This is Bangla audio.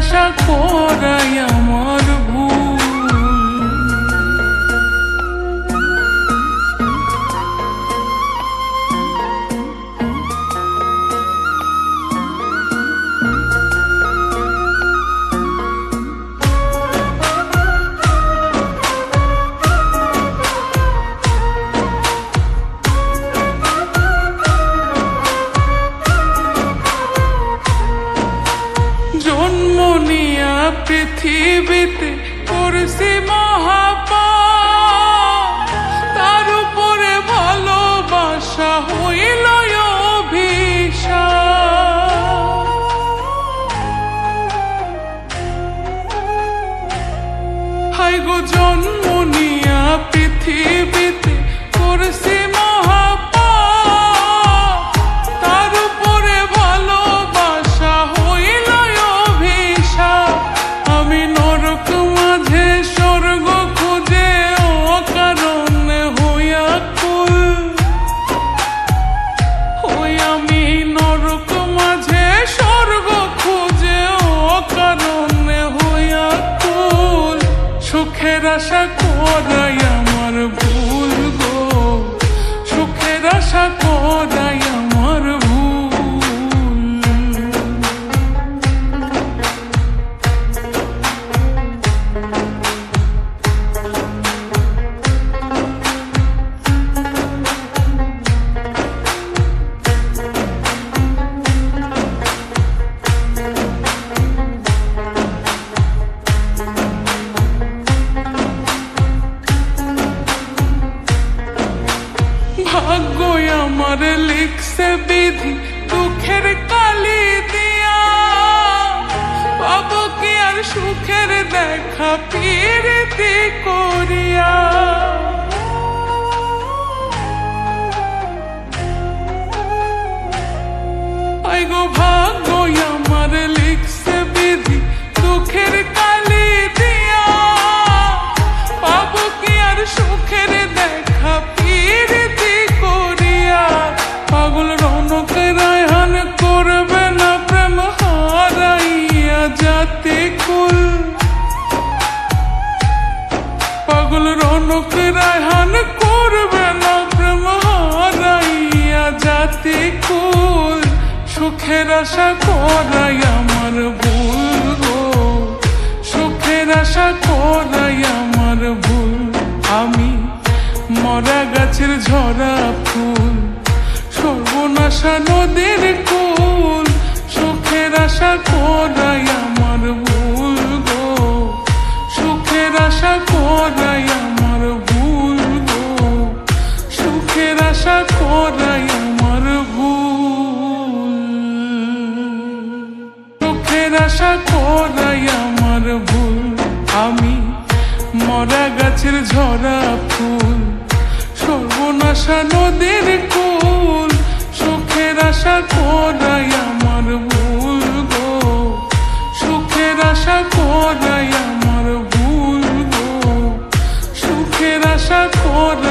আশা করাই আমার ভুল পৃথিবীতে করছি তার উপরে ভালোবাসা হইল জন্ম নিয়া পৃথিবীতে করছি সুখের Αν δεν. রনক রায়হান করবে না প্রেম জাতি কুল। সুখের আশা করাই আমার ভুল গো। সুখের আশা করাই আমার ভুল। আমি মরা গাছের ঝরা ফুল। সর্বনাশা নদীর কুল। সুখের আশা করাই আমার ভুল। পরাই আমার ভুল চোখের আশা পরাই আমার ভুল আমি মরা গাছের ঝরা ফুল সর্বনাশা নদীর কুল সুখের আশা পরাই আমার ভুল গো সুখের আশা পরাই আমার ভুল গো সুখের আশা পরাই